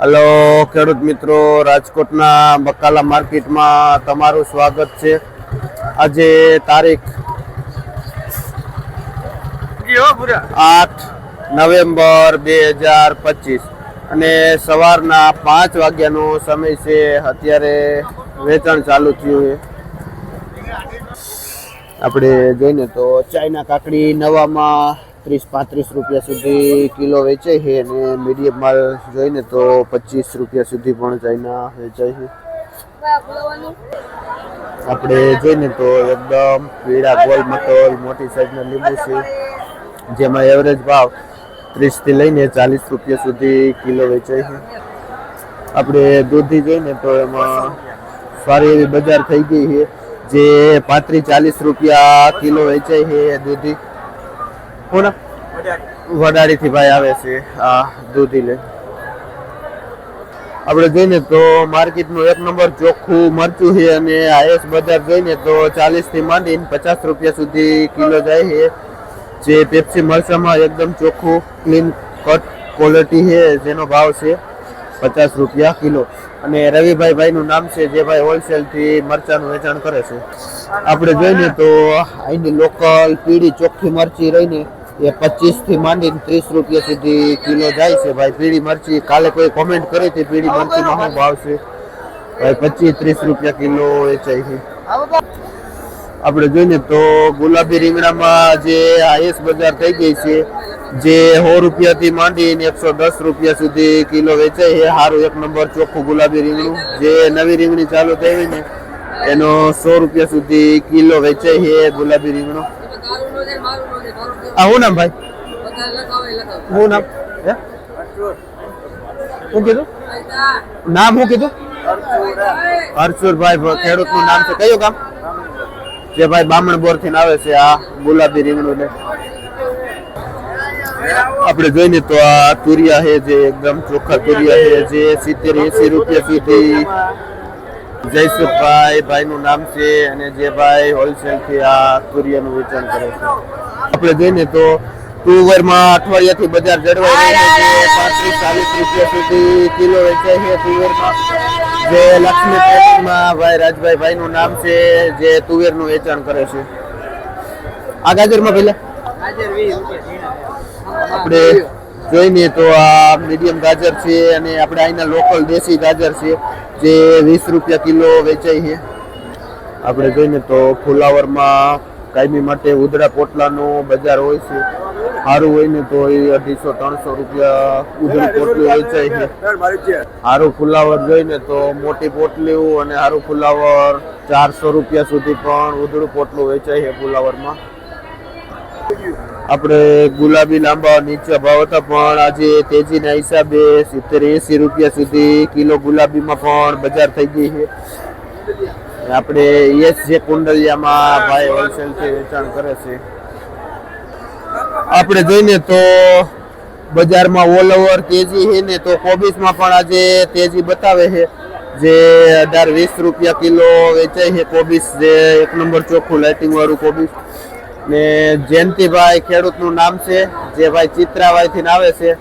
Hello ખેડૂત મિત્રો રાજકોટના બકાલા માર્કેટમાં તમારું સ્વાગત છે. આજે તારીખ આઠ નવેમ્બર બે હજાર પચીસ અને સવારના પાંચ વાગ્યાનો સમય છે. અત્યારે વેચાણ ચાલુ થયું છે. આપણે જોઈને તો ચાઇના કાકડી નવામાં ત્રીસ પાંત્રીસ રૂપિયા સુધી કિલો વેચાય છે અને મીડિયમ માલ જોઈને તો પચીસ રૂપિયા સુધી પણ ચાઇના વેચાય છે. આપણે જોઈને તો એકદમ પીળા ગોલ મટોલ, મોટી સાઈઝના લીંબુ છે. જેમાં એવરેજ ભાવ ત્રીસથી લઈને ચાલીસ રૂપિયા સુધી કિલો વેચાય છે. આપણે દૂધી જોઈને તો એમાં સારી એવી બજાર થઈ ગઈ છે, જે પાંત્રીસ ચાલીસ રૂપિયા કિલો વેચાય છે દૂધી. કોના વડાડીથી ભાઈ આવે છે આ દૂધી લે આપણે જોઈને તો માર્કેટનું એક નંબર ચોખ્ખું મરચું છે અને આયસ બજાર જોઈને તો ચાલીસથી માંડીને પચાસ રૂપિયા સુધી કિલો જાય છે. જે પેપ્સી મરચામાં એકદમ ચોખ્ખું ક્લીન કટ ક્વોલિટી છે, જેનો ભાવ છે પચાસ રૂપિયા કિલો. અને રવિભાઈ ભાઈનું નામ છે, જે ભાઈ હોલસેલથી મરચાનું વેચાણ કરે છે. આપણે જોઈએ તો અહીંની લોકલ પીળી ચોખ્ખી મરચી રહીને એ પચીસથી માંડીને ત્રીસ રૂપિયા સુધી કિલો જાય છે. ભાઈ પીળી મરચી કાલે કોઈ કોમેન્ટ કરી હતી? પીળી મરચીમાં શું ભાવ છે? ભાઈ પચીસ ત્રીસ રૂપિયા કિલો વેચાય છે. આપણે જોઈએ તો ગુલાબી રીંગણામાં જે હાઈએસ્ટ બજાર થઈ ગઈ છે જે સો રૂપિયાથી માંડીને એકસો દસ રૂપિયા સુધી કિલો વેચાય છે. સારું એક નંબર ચોખ્ખું ગુલાબી રીંગણું. જે નવી રીંગણી ચાલુ થઈ ને એનો સો રૂપિયા સુધી કિલો વેચાય છે ગુલાબી રીંગણું. આ નામ ભાઈ? હું નામ? શું કીધું? નામ શું કીધું? હરચુરભાઈ ખેડૂતનું નામ છે. કયું કામ જે ભાઈ બામણ બોરથી આવે છે આ ગુલાબી રીંગણું ને. આપણે જોઈને તો આ તુરિયા છે જે એકદમ ચોખ્ખા તુરિયા છે જે સિત્તેર એસી રૂપિયા સુધી. જયસુખભાઈ ભાઈ નું નામ છે અને જે ભાઈ હોલસેલથી આ તુરિયાનું વેચાણ કરે છે. આપણે જોઈએ તો માં અઠવાડિયા થી બજાર જળવાઈ પાંત્રીસ, ચાલીસ રૂપિયા સુધી કિલો વેચાય છે માં. જે લક્ષ્મી ટ્રેડિંગમાં ભાઈ રાજભાઈ ભાઈ નું નામ છે, જે તુવેરનું વેચાણ કરે છે. આ ગાજરમાં પેલા આપણે જોઈએ તો આ મીડિયમ ગાજર છે અને આપણે અહીંના લોકલ દેશી ગાજર છે, જે વીસ રૂપિયા કિલો વેચાય છે. આપણે જોઈને તો ફુલાવરમાં કાયમી માટે ઉધડા પોટલાનો બજાર હોય છે. સારું હોય ને તો એ અઢીસો, ત્રણસો રૂપિયા ઉધડી પોટલી વેચાય છે. સારું ફુલાવર જોઈને તો મોટી પોટલીઓ અને સારું ફુલાવર ચારસો રૂપિયા સુધી પણ ઉધડું પોટલું વેચાય છે ફુલાવરમાં. આપણે ગુલાબી લાંબા નીચે ભાવ હતા, પણ આજે તેજીના હિસાબે સિત્તેર એસી રૂપિયા સુધી કિલો ગુલાબીમાં પણ બજાર થઈ ગઈ છે. આપણે યસ જે કુંડલિયામાં ભાઈ હોલસેલથી વેચાણ કરે છે. આપણે જોઈને તો બજારમાં ઓલ ઓવર તેજી છે ને તો કોબીસમાં પણ આજે તેજી બતાવે છે. જે અઢાર વીસ રૂપિયા કિલો વેચાય છે કોબીસ જે એક નંબર ચોખ્ખું લાઇટિંગ વાળું કોબીસ ને જયંતિભાઈ ખેડૂતનું નામ છે, જે ભાઈ ચિત્રાભાઈ થી આવે છે.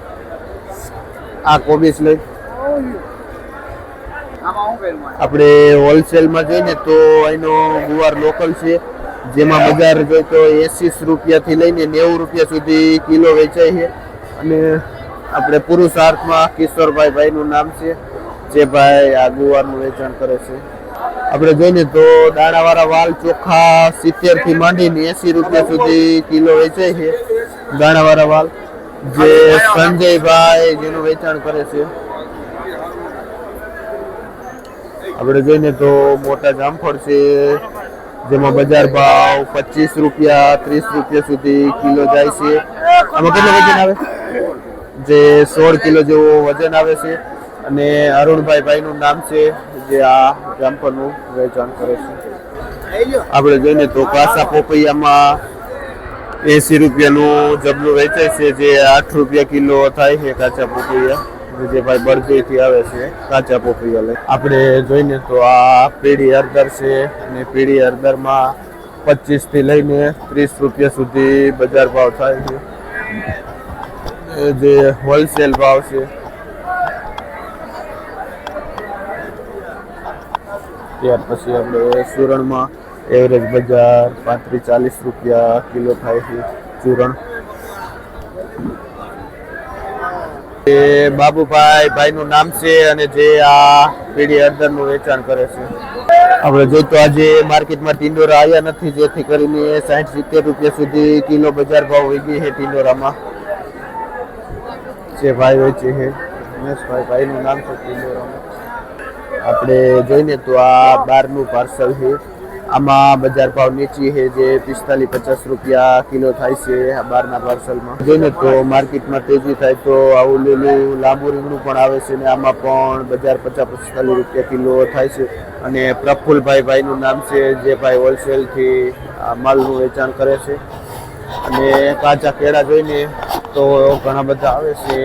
આ કોબીસ લઈ. આપણે હોલસેલમાં જોઈએ તો અહીંનો ગુવાર લોકલ છે. જેમાં બજાર જોઈએ તો એસી રૂપિયાથી લઈને નેવું રૂપિયા સુધી કિલો વેચાય છે. અને આપણે પુરુષાર્થમાં કિશોરભાઈ ભાઈનું નામ છે, જે ભાઈ આ ગુવારનું વેચાણ કરે છે. આપણે જોઈને તો દાણાવાળા વાલ ચોખા સિત્તેરથી માંડીને એસી રૂપિયા સુધી કિલો વેચાય છે. દાણાવાળા વાલ, જે સંજયભાઈ જેનું વેચાણ કરે છે. આપણે જોઈને તો મોટા જામફળ છે, જેમાં બજાર ભાવ પચીસ રૂપિયા, ત્રીસ રૂપિયા સુધી કિલો જાય છે. આમાં કેટલું વજન આવે? જે સોળ કિલો જેવો વજન આવે છે. અને અરુણભાઈ ભાઈનું નામ છે, જે આ જામફળનું વેચાણ કરે છે. આપણે જોઈને તો કાસા પોપૈયામાં એસી રૂપિયાનું જબલું વેચાય છે, જે આઠ રૂપિયા કિલો થાય છે કાચા પોપૈયા. વિજયભાઈ બળદેવથી આવે છે, કાચા પોપરી પોપરીવાલે આપણે જોઈને તો આ પીળી હળદર છે અને પીળી હળદરમાં પચીસથી લઈને ત્રીસ રૂપિયા સુધી બજાર ભાવ થાય છે. જે હોલસેલ ભાવ છે. ત્યાર પછી આપણે સુરણમાં એવરેજ બજાર પાંત્રીસ ચાલીસ રૂપિયા કિલો થાય છે. ચૂરણ એ બાબુભાઈ ભાઈનું નામ છે અને જે આ પીડી હળદરનું વેચાણ કરે છે. આપણે જોઈએ તો આજે માર્કેટમાં ટિંડોરા આવ્યા નથી, જેથી કરીને સાઠ સિત્તેર રૂપિયા સુધી કિલો બજાર ભાવ વહી છે ટિંડોરામાં. જે ભાઈ વેચે છે રમેશભાઈ ભાઈનું નામ છે ટિંડોરામાં. આપણે જોઈને તો આ બારનું પાર્સલ છે. આમાં બજાર ભાવ નીચી છે, જે પિસ્તાલીસ પચાસ રૂપિયા કિલો થાય છે આ બારના પાર્સલમાં. જોઈને તો માર્કેટમાં તેજી થાય તો આવું લીલું, લાંબુ રીંગણું પણ આવે છે ને આમાં પણ બજાર પચાસ પિસ્તાલીસ રૂપિયા કિલો થાય છે. અને પ્રફુલભાઈ ભાઈનું નામ છે, જે ભાઈ હોલસેલથી માલનું વેચાણ કરે છે. અને કાચા કેળા જોઈને તો ઘણા બધા આવે છે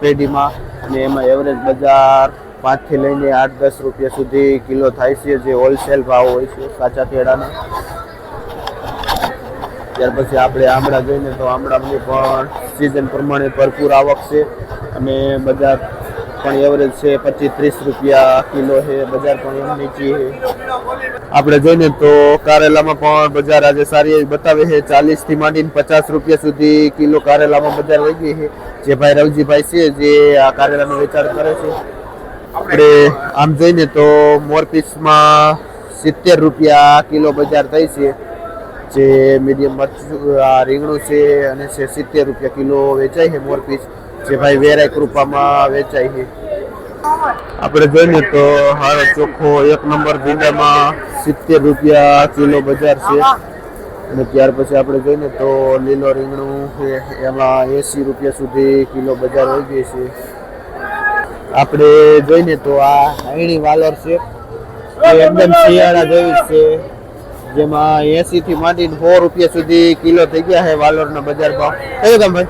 પેઢીમાં. અને એમાં એવરેજ બજાર પાંચથી લઈને આઠ દસ રૂપિયા સુધી કિલો થાય છે જે હોલસેલ ભાવ હોય છે કાચા કેળાના ત્યાર પછી આપણે આમળા જોઈએ તો આમળાની પણ સિઝન પ્રમાણે ભરપૂર આવક છે. અને બજાર પણ એવરેજ છે પચીસ ત્રીસ રૂપિયા કિલો છે, બજાર પણ એમ નીચી છે. આપણે જોઈને તો કારેલામાં પણ બજાર આજે સારી એવી બતાવે છે. ચાલીસથી માંડીને પચાસ રૂપિયા સુધી કિલો કારેલામાં બજાર વહી ગઈ છે. જે ભાઈ રવજીભાઈ છે જે આ કારેલાનો વેચાણ કરે છે. આપણે આમ જોઈએ તો મોરપીસમાં સિત્તેર રૂપિયા કિલો બજાર થઈ છે. જે મીડિયમ મરચું, આ રીંગણું છે અને છે સિત્તેર રૂપિયા કિલો વેચાય છે મોરપીસ જે ભાઈ વેરાય કૃપામાં વેચાય છે. આપણે જોઈએ તો હારો ચોખ્ખો એક નંબર ભીંડામાં સિત્તેર રૂપિયા કિલો બજાર છે. અને ત્યાર પછી આપણે જોઈએ તો લીલો રીંગણું એમાં એસી રૂપિયા સુધી કિલો બજાર હોય ગઈ છે. આપણે જોઈને તો આ હૈણી વાલર છે. એ એકદમ શિયાળા જેવી છે. જેમાં એસી થી માંડીને સો રૂપિયા સુધી કિલો થઈ ગયા છે વાલોરના બજાર ભાવ. કયું કામ ભાઈ?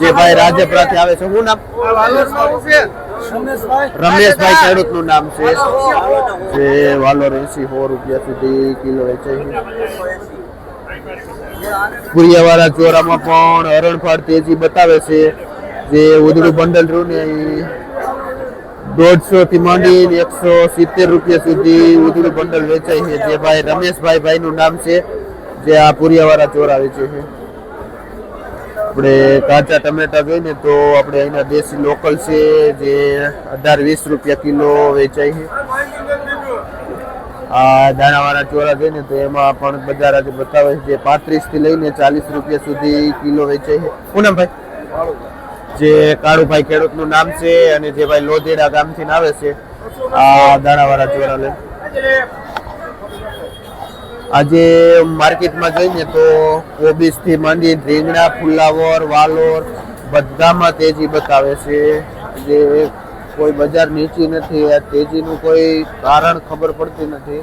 જે ભાઈ રાજપરા થી આવે છે, શું નામ? રમેશભાઈ ખેડૂતનું નામ છે. જે વાલોર એસી સો રૂપિયા સુધી કિલો વેચાય છે. પુરિયાવાળા ચોરામાં પણ હરણફાળ તેજી બતાવે છે. જે ઉધડું બંડલ રહ્યું ને દોઢસો થી માંડી એકસો સિત્તેર રૂપિયા સુધી ઉધડું બંડલ વેચાય છે. જે ભાઈ રમેશભાઈ ભાઈ નું નામ છે, જે આ પુરિયાવાળા ચોરા વેચે છે. આપણે કાચા ટમેટા જોઈએ તો આપણે અહીંના દેશી લોકલ છે, જે અઢાર વીસ રૂપિયા કિલો વેચાય છે. આ દાણાવાળા ચોરા જોઈએ તો એમાં પણ બજાર આજે બતાવે છે, જે પાંત્રીસથી લઈને ચાલીસ રૂપિયા સુધી કિલો વેચાય છે. પૂનમભાઈ ભાઈ? જે કાળુભાઈ ખેડૂતનું નામ છે અને જે ભાઈ લોધેડા ગામથી આવે છે, આ દાણાવાળા ચોરાલે આજે માર્કેટમાં જઈને તો કોબીજથી માંડી રીંગણા, ફુલાવર, વાલોર બધામાં તેજી બતાવે છે. જે કોઈ બજાર નીચી નથી, આ તેજીનું કોઈ કારણ ખબર પડતી નથી.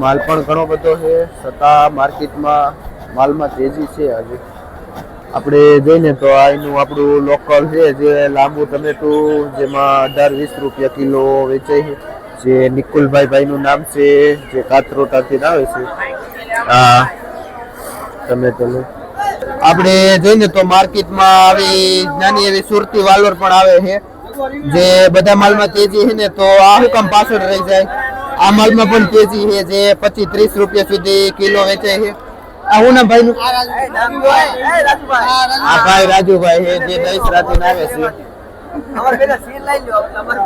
માલ પણ ઘણો બધો છે, છતાં માર્કેટમાં માલમાં તેજી છે આજે. આપણે જોઈને તો આ આપણું લોકલ છે જે લાંબુ ટમેટું જેમાં અઢાર વીસ રૂપિયા કિલો વેચાય છે. જે નિકુલભાઈ ભાઈનું નામ છે, જે કાતરોટાથી આવે છે. હા. ટમેટોનું આપણે જોઈને તો માર્કેટમાં આવી નાની એવી સુરતી વાલોર પણ આવે છે. જે બધા માલમાં તેજી છે ને તો આ હુકમ કામ પાછળ રહી જાય? આ માલમાં પણ તેજી છે જે પચીસ, ત્રીસ રૂપિયા સુધી કિલો વેચાય છે. આ હું નામ ભાઈનું આ ભાઈ રાજુભાઈ જે દહીસ રાતે આવે છે.